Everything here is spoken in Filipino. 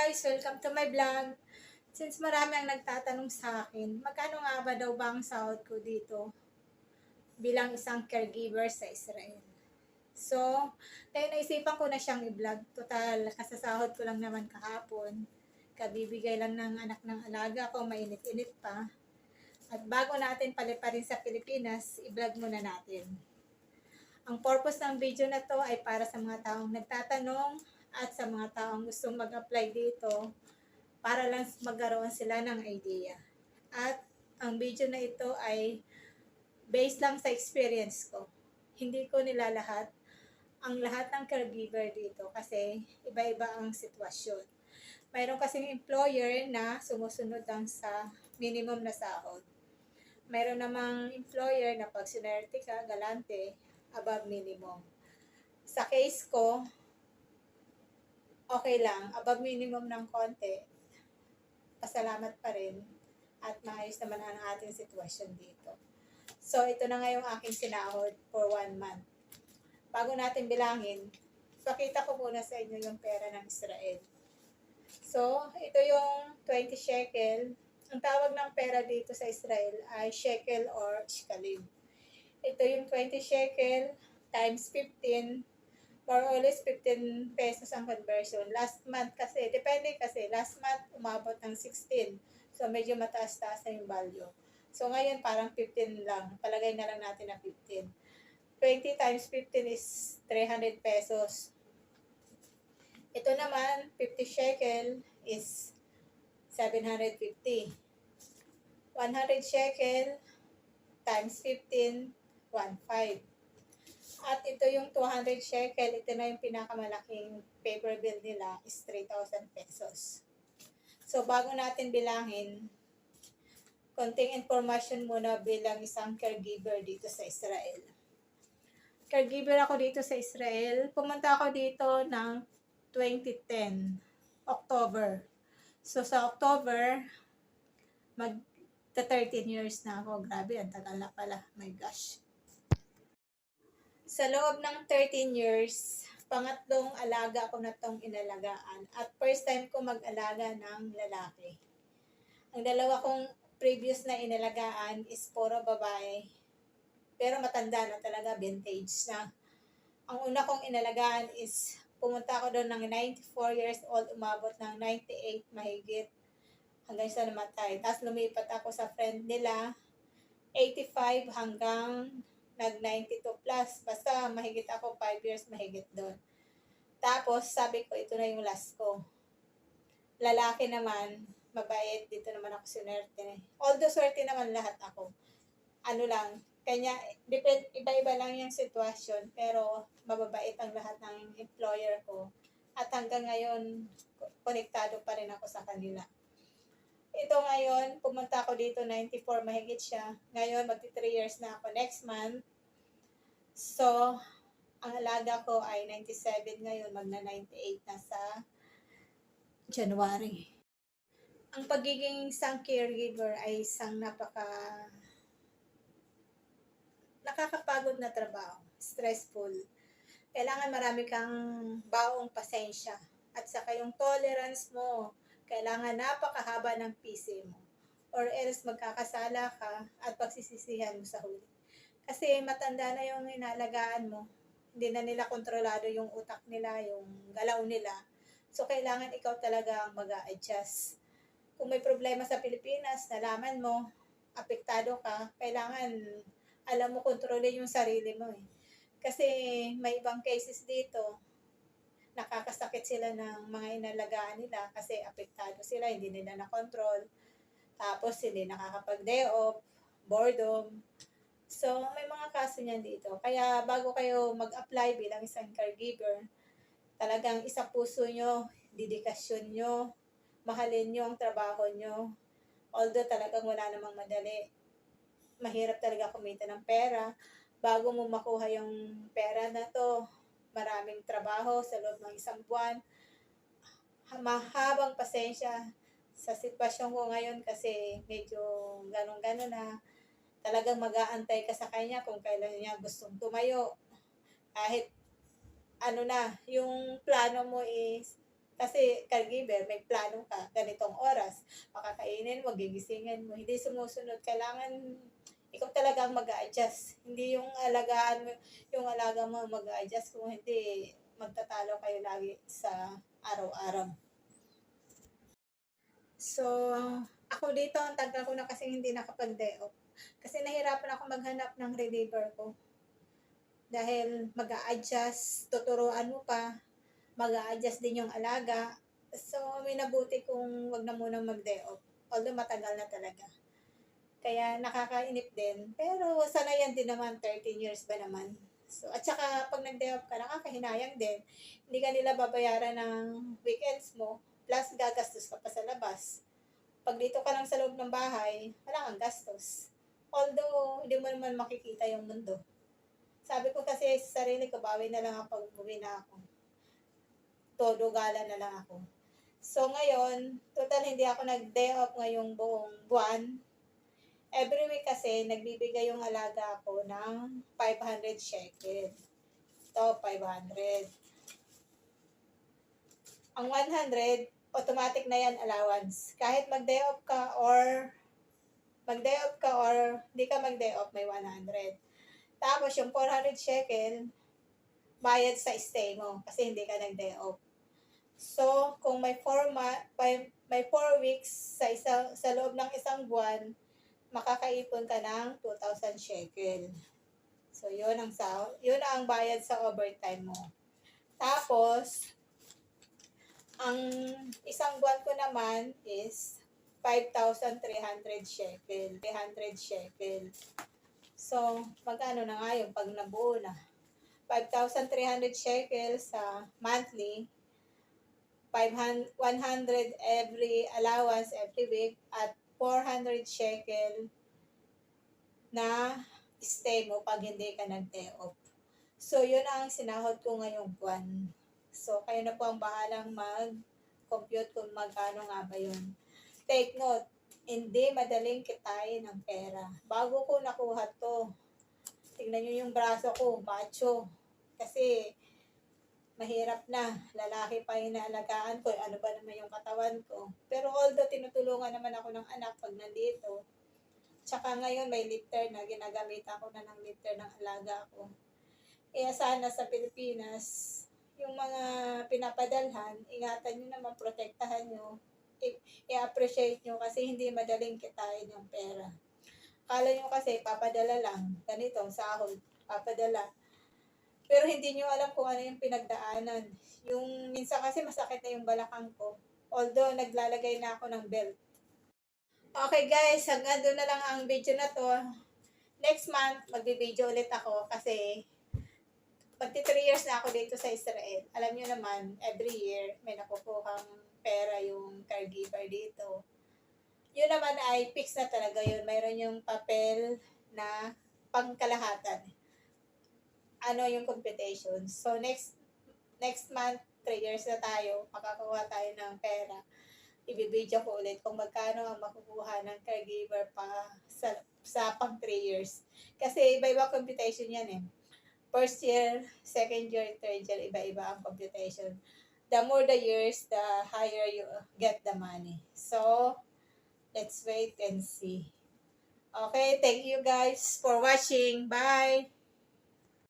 guys! Welcome to my vlog. Since marami ang nagtatanong sa akin, magkano nga ba daw ba ang sahod ko dito bilang isang caregiver sa Israel? So, tayo naisipan ko na siyang i-vlog. Total, kasasahod ko lang naman kahapon. Kabibigay lang ng anak ng alaga ko, mainit-init pa. At bago natin paliparin sa Pilipinas, i-vlog muna natin. Ang purpose ng video na to ay para sa mga taong nagtatanong at sa mga taong gustong mag-apply dito para lang magkaroon sila ng idea. At ang video na ito ay based lang sa experience ko. Hindi ko nilalahat ang lahat ng caregiver dito kasi iba-iba ang sitwasyon. Mayroon kasing employer na sumusunod lang sa minimum na sahod. Mayroon namang employer na pag ka, galante, above minimum. Sa case ko, okay lang, above minimum ng konti, pasalamat pa rin at maayos naman ang ating sitwasyon dito. So, ito na nga yung aking sinahod for one month. Bago natin bilangin, pakita ko muna sa inyo yung pera ng Israel. So, ito yung 20 shekel. Ang tawag ng pera dito sa Israel ay shekel or shkalim. Ito yung 20 shekel times 15 more or less 15 pesos ang conversion. Last month kasi, depende kasi, last month umabot ng 16. So, medyo mataas-taas na yung value. So, ngayon parang 15 lang. Palagay na lang natin na 15. 20 times 15 is 300 pesos. Ito naman, 50 shekel is 750. 100 shekel times 15, 1.5. At ito yung 200 shekel, ito na yung pinakamalaking paper bill nila is 3,000 pesos. So bago natin bilangin, konting information muna bilang isang caregiver dito sa Israel. Caregiver ako dito sa Israel. Pumunta ako dito ng 2010, October. So sa October, mag 13 years na ako. Grabe, ang tagal na pala. My gosh. Sa loob ng 13 years, pangatlong alaga ko na tong inalagaan. At first time ko mag-alaga ng lalaki. Ang dalawa kong previous na inalagaan is puro babae. Pero matanda na talaga, vintage na. Ang una kong inalagaan is pumunta ako doon ng 94 years old, umabot ng 98 mahigit hanggang sa namatay. Tapos lumipat ako sa friend nila, 85 hanggang nag-92 plus. Basta mahigit ako 5 years mahigit doon. Tapos sabi ko, ito na yung last ko. Lalaki naman, mabait, dito naman ako sinerte. Although swerte naman lahat ako. Ano lang, kanya, depend, iba-iba lang yung sitwasyon, pero mababait ang lahat ng employer ko. At hanggang ngayon, konektado pa rin ako sa kanila. Ito ngayon, pumunta ako dito, 94 mahigit siya. Ngayon, magti 3 years na ako next month. So, ang alaga ko ay 97 ngayon, magna 98 na sa January. Ang pagiging isang caregiver ay isang napaka nakakapagod na trabaho, stressful. Kailangan marami kang baong pasensya at saka yung tolerance mo, kailangan napakahaba ng PC mo or else magkakasala ka at pagsisisihan mo sa huli. Kasi matanda na yung inalagaan mo, hindi na nila kontrolado yung utak nila, yung galaw nila. So, kailangan ikaw talaga mag adjust Kung may problema sa Pilipinas, nalaman mo, apektado ka, kailangan alam mo kontrolin yung sarili mo eh. Kasi may ibang cases dito, nakakasakit sila ng mga inalagaan nila kasi apektado sila, hindi nila na-control. Tapos hindi nakakapag-day off, boredom. So, may mga kaso niyan dito. Kaya bago kayo mag-apply bilang isang caregiver, talagang isa puso nyo, dedikasyon nyo, mahalin nyo ang trabaho nyo. Although talagang wala namang madali. Mahirap talaga kumita ng pera. Bago mo makuha yung pera na to, maraming trabaho sa loob ng isang buwan. Mahabang pasensya sa sitwasyon ko ngayon kasi medyo ganun-ganon na talagang mag-aantay ka sa kanya kung kailan niya gustong tumayo. Kahit ano na, yung plano mo is, kasi caregiver, may plano ka, ganitong oras, makakainin mo, gigisingin mo, hindi sumusunod, kailangan ikaw talaga ang mag-a-adjust. Hindi yung alagaan mo, yung alaga mo mag-a-adjust, kung hindi, magtatalo kayo lagi sa araw-araw. So, ako dito, ang tagal ko na kasi hindi nakapag-day off. Kasi nahirapan ako maghanap ng reliever ko. Dahil mag adjust tuturuan mo pa, mag adjust din yung alaga. So, may nabuti kung wag na muna mag-day off. Although matagal na talaga. Kaya nakakainip din. Pero sanayan din naman, 13 years ba naman. So, at saka pag nag-day off ka, nakakahinayang din. Hindi ka nila babayaran ng weekends mo, plus gagastos ka pa sa labas. Pag dito ka lang sa loob ng bahay, wala kang gastos. Although, hindi mo naman makikita yung mundo. Sabi ko kasi sa sarili ko, bawi na lang ako pag uwi na ako. Todo gala na lang ako. So ngayon, total hindi ako nag-day off ngayong buong buwan. Every week kasi, nagbibigay yung alaga ako ng 500 shekel. Ito, 500. Ang 100, automatic na yan allowance. Kahit mag-day off ka or mag-day off ka or hindi ka mag-day off, may 100. Tapos yung 400 shekel, bayad sa stay mo kasi hindi ka nag-day off. So, kung may 4 ma- may, may 4 weeks sa isa, sa loob ng isang buwan, makakaipon ka ng 2,000 shekel. So, yun ang sa yun ang bayad sa overtime mo. Tapos, ang isang buwan ko naman is 5,300 shekel. 300 shekel. So, magkano na nga yung pag nabuo na? 5,300 shekel sa monthly, 500, 100 every allowance every week, at 400 shekel na stay mo pag hindi ka nag-day off. So, yun ang sinahod ko ngayong buwan. So, kayo na po ang bahalang mag-compute kung magkano nga ba yun. Take note, hindi madaling kitain ng pera. Bago ko nakuha to, tingnan nyo yung braso ko, macho. Kasi, mahirap na. Lalaki pa yung naalagaan ko. Ano ba naman yung katawan ko. Pero although tinutulungan naman ako ng anak pag nandito, tsaka ngayon may lifter na ginagamit ako na ng lifter ng alaga ko. Kaya sana sa Pilipinas, yung mga pinapadalhan, ingatan nyo naman, protektahan nyo, i-appreciate nyo kasi hindi madaling kitain yung pera. Kala nyo kasi papadala lang, ganito, sahod, papadala. Pero hindi nyo alam kung ano yung pinagdaanan. Yung minsan kasi masakit na yung balakang ko. Although naglalagay na ako ng belt. Okay guys, hanggang doon na lang ang video na to. Next month, magbi-video ulit ako kasi magti 3 years na ako dito sa Israel. Alam nyo naman, every year may nakukuhang pera yung caregiver dito. Yun naman ay fix na talaga yun. Mayroon yung papel na pangkalahatan. Ano yung computation. So next next month, 3 years na tayo, makakuha tayo ng pera. Ibibidyo ko ulit kung magkano ang makukuha ng caregiver pa sa, sa pang 3 years. Kasi iba-iba computation yan eh. First year, second year, third year, iba-iba ang computation. The more the years, the higher you get the money. So, let's wait and see. Okay, thank you guys for watching. Bye!